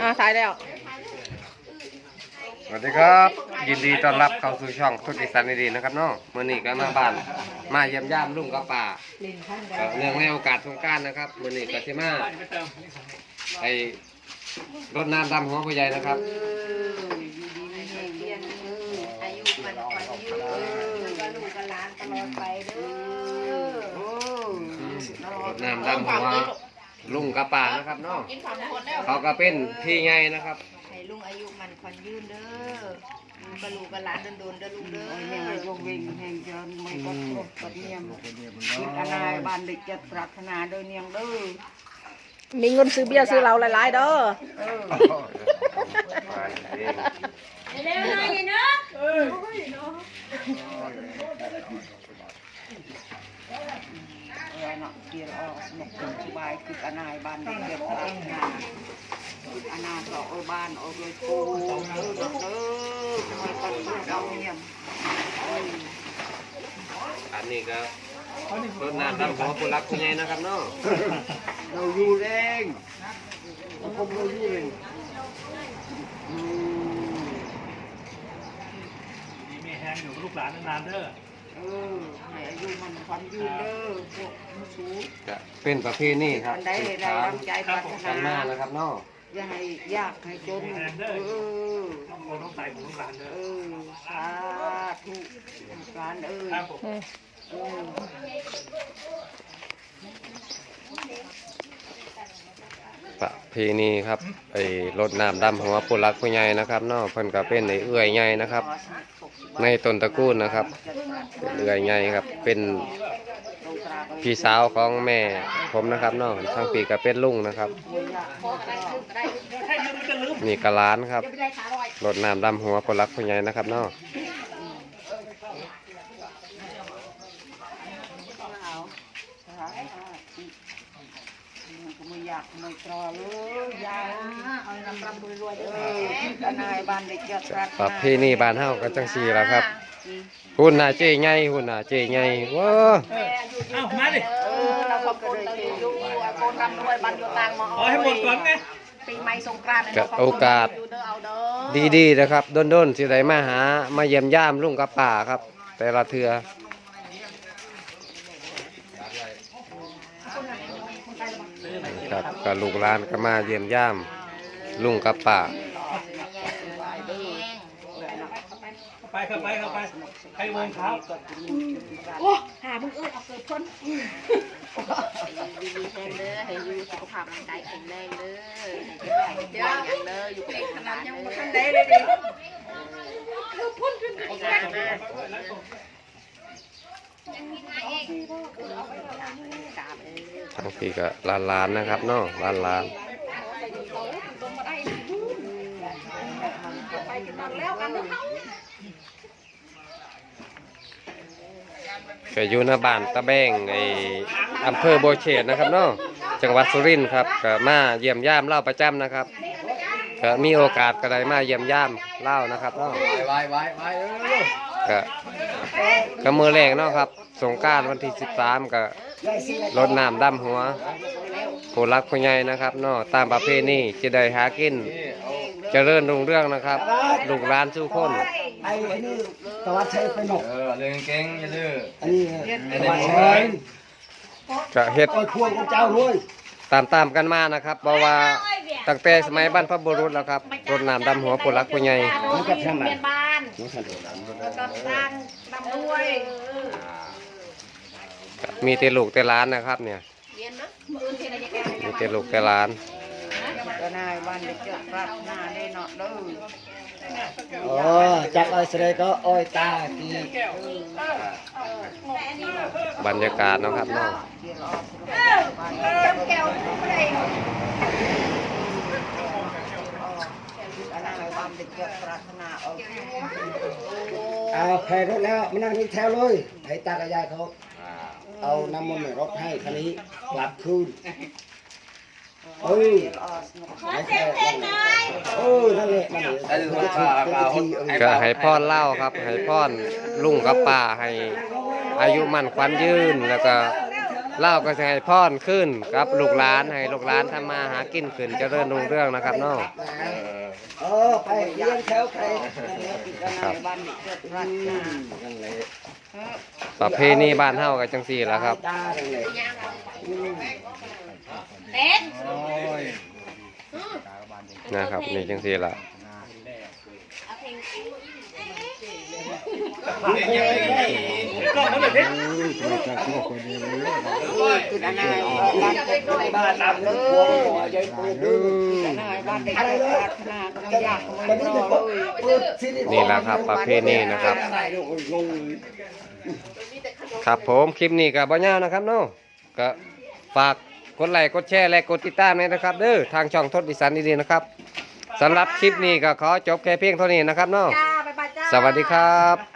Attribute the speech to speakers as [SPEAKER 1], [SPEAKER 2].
[SPEAKER 1] อ่าถ่ายแล้ว
[SPEAKER 2] สวัสดีครับ ยินดีต้อนรับเข้าสู่ช่องทุกอีสานดีๆนะครับเนาะมื่อนี้ก็มาบ้าน มาเยี่ยมย่ามลุงกับป่าเอ่อเนื่องในโอกาสสงกรารนะครับมื่อนี้ก็สิมาไอ้รดน้ำดำหัวผู้ใหญ่นะครับ
[SPEAKER 3] อายุมันขวัญยืนก็ลูกกับหลานตลอดไปเด้อ
[SPEAKER 2] รดน้ำดำหัว ลุงกับป่านะครับเนาะ
[SPEAKER 1] กินข้าวหมดแล้ว
[SPEAKER 2] เขาก็เป็นพี่ใหญ่นะครับ
[SPEAKER 3] ให้ลุงอายุมันขวัญยืนเด้อกับลูกกับหลานโดนๆเด้อลูกเด้อ
[SPEAKER 4] แห่งยงวิ่งแห่งเจินไม่ก็ครบกับเนียมมีอนายบ้านเด็กจะปรารถนาโดยเนียงเด้อ
[SPEAKER 1] มีเงินซื้อเบียร์ซื้อเหล้าหลายๆเด้อ
[SPEAKER 4] เออเออเนาะเกี่ยวออกสนุกสบายคืออนายบ้านเด็กจะปรารถนาคืออนาต่อเออบ้านเออเลยกูเออเด้อเด้อม่ก็ครบกับเนี่ย
[SPEAKER 2] อันนี้ก็รดน้ำดำหัวผู้รักผู้ใหญ่นะครับเนาะ
[SPEAKER 4] เราอยู่เองเราคงเราอยู่เองอืม
[SPEAKER 5] มีแม่แห้งอยู่กับลูกหลานนานเด้อ
[SPEAKER 4] เออให้อายุมันความยืนเด้อพวกมูสู
[SPEAKER 2] ก็เป็นประเพณีครับ
[SPEAKER 4] อันใด
[SPEAKER 2] สืบ
[SPEAKER 4] ได้
[SPEAKER 2] สาน
[SPEAKER 4] รำใจปรารถ
[SPEAKER 2] กันมา
[SPEAKER 4] นา
[SPEAKER 2] นะครับเนาะ
[SPEAKER 4] อย่าให้ยากให้จนเออ
[SPEAKER 5] ต้องโกนต้องใส่ของลูกหลานเด้
[SPEAKER 4] เอ
[SPEAKER 5] อ
[SPEAKER 4] อสาธุร้านเอ้ย
[SPEAKER 5] ครับผม
[SPEAKER 1] อืม
[SPEAKER 4] เออ
[SPEAKER 2] ประเพณีครับไอ้รดน้ำดำหัวผู้รักผู้ใหญ่นะครับเนาะเพิ่นก็เป็นไอ้เอื้อยใหญ่นะครับ ในต้นตะกูลนะครับเป็นเอื้อยไงครับ เป็นพี่สาวของแม่ผมนะครับเนาะทางปีก็เป็นลุงนะครับ นี่กะล้านครับรดน้ำดำหัวคนรักคนใหญ่นะครับน้
[SPEAKER 4] องสาธุมัน ก็ไม่อยากไม่ตรอเลยยายเอาน้ำรำรวยๆเด้ออนายบ้านเด็กจะปรารถ
[SPEAKER 2] ประ
[SPEAKER 4] นา
[SPEAKER 2] เพณีบ้านเฮาก็จังซี่ล่ะครับหุ่นน่ะเจ๊ใหญ่หุ่นน่ะเจ๊ใหญ่ว้า
[SPEAKER 5] เอ้ามาดิ
[SPEAKER 4] เออเราก็เลยอยู่โกนรำรวยบันอยู่ต่างมา
[SPEAKER 5] เอาให้หมดก่อนไง
[SPEAKER 4] ปีใหม่สงกรานต์
[SPEAKER 2] ก็โอกาส
[SPEAKER 4] อยู่เด้อเอาเด้อ
[SPEAKER 2] ดีๆนะครับด้นๆสิได้มาหามาเยี่ยมย่ามลุงกับป่าครับ แต่ละเทือ ครับก็ลูกหลานก็มาเยี่ยมย่าม ลุงกับป้า
[SPEAKER 5] ไปเข้าไปเข้าไปใครวงเท้า
[SPEAKER 1] โอ้หามึงเอ้ยเอาเกิดพ้น
[SPEAKER 3] ดีมีแรงเด้อให้อยู่สุขภาพร่างกายแข็งแรงเด้อให้เจ็บไข้ได้ป่วยอย่างเด้ออยู่กับลูกกับหลานเด้อทันได้เลยดิคือพ้นจนอีกแล้วนะกราบ เอ้ย
[SPEAKER 2] ทั้งปีก็หลานๆนะครับเนาะหลานๆก็อยู่หน้าบ้านตะแบงไออำเภอโบวเชษนะครับเนาะจังหวัดสุรินทร์ครับก็มาเยี่ยมย่ามเล่าประจำนะครับก็มีโอกาสก็ได้มาเยี่ยมย่ามเล่านะครับเนาะก็ ก็มือแรกเนาะครับ สงกรารวันที่ 13ก็รดน้ำดำหัวผู้รักผู้ใหญ่นะครับเนาะตามประเพณีจะได้หากินเจริญรุ่งเรื่องนะครับลูกหลานสู้คน
[SPEAKER 6] ไอ้ไอ้นี่ตะวัดชัยไปหนก
[SPEAKER 7] เออเรื่องเก่งอย่าดื้อ
[SPEAKER 6] อันนี้ตะวัดชัย
[SPEAKER 2] ก็เฮ็ด
[SPEAKER 6] โอ้ยพวงของเจ้าด้วย
[SPEAKER 2] ตามตามๆกันมานะครับเพราะว่าตั้งแต่สมัยบรรพบุรุษแล้วครับรดน้ำดำหัวผู้รักผู้ใหญ่
[SPEAKER 6] มันกับทางไหน
[SPEAKER 1] เปลี่ยนบ้านแล้วก็สร้างดำด้วย
[SPEAKER 2] ก็มีแต่ลูกแต่หลานนะครับเนี่ย
[SPEAKER 1] เรียนนะมืออื่นที่ไหนจะแก้
[SPEAKER 2] มีแต่ลูกแต่หลาน
[SPEAKER 4] อนายบ้านเด็กจะปรารถนาได้เนาะเด้อ
[SPEAKER 6] อ๋อจับไอ้เสด็จก็อ้อยตากี
[SPEAKER 2] บรรยากาศเนาะครับเนาะ
[SPEAKER 4] เกี่ยวออกสุขภาพบ้านเด็ก
[SPEAKER 1] แก้วไม่ได้
[SPEAKER 4] อนายบ้านเด็กจะปรารถนาเอา
[SPEAKER 6] เอาแพ้รถแล้วมานั่งนี่แถวเลยให้ตากับยายเขาเอาน้ำมันต์รถให้คันนี้กลับคืนเออ
[SPEAKER 4] ออกสนุก
[SPEAKER 6] ไม่แพ้เออนั่นแหละนั่นแหละ
[SPEAKER 7] ได้ดูว่าปลาปลาคน
[SPEAKER 2] ก็ให้พ่อนเล่าครับ ให้พ่อนลุงกับป้าให้อายุมั่นขวัญยืนแล้วก็ เล่าก็จะให้พรขึ้นกับลูกหลานให้ลูกหลานทำมาหากินขึ้นเจริญรุ่งเรื่องนะครับเนาะ
[SPEAKER 6] เออไปเลี้ยงแถวใคร
[SPEAKER 4] อีกอนายบ้านเด็กเกิดรักนา
[SPEAKER 6] นั่นแหละ
[SPEAKER 2] ประเพณีบ้านเฮาก็จังซี่แหละครับ
[SPEAKER 6] จ้านั่นแหละ
[SPEAKER 3] เด็ด
[SPEAKER 2] นะครับนี่จังซี่ล่ะ
[SPEAKER 3] เอาเพลง
[SPEAKER 5] ก็มันเป็น
[SPEAKER 4] คืออนายบ้านเด็กบ้านรับเลยยายปูดูอนายบ้านเด็กเกิดรักนาก็ยาก
[SPEAKER 6] วั
[SPEAKER 4] มันน
[SPEAKER 6] นี้
[SPEAKER 4] ร
[SPEAKER 6] จะ
[SPEAKER 4] อ
[SPEAKER 6] พบ
[SPEAKER 4] เลย
[SPEAKER 6] เปิดซีรีส์
[SPEAKER 2] นี่แหละครับประเพณีนะครับ ครับผมคลิปนี้ก็บ่ยาวนะครับเนาะก็ฝากกดไลค์กดแชร์และกดติดตามด้วยนะครับเด้อทางช่องทศดิสันดีๆนะครับสำหรับคลิปนี้ก็ขอจบแค่เพียงเท่านี้นะครับเนาะ สวัสดีครับ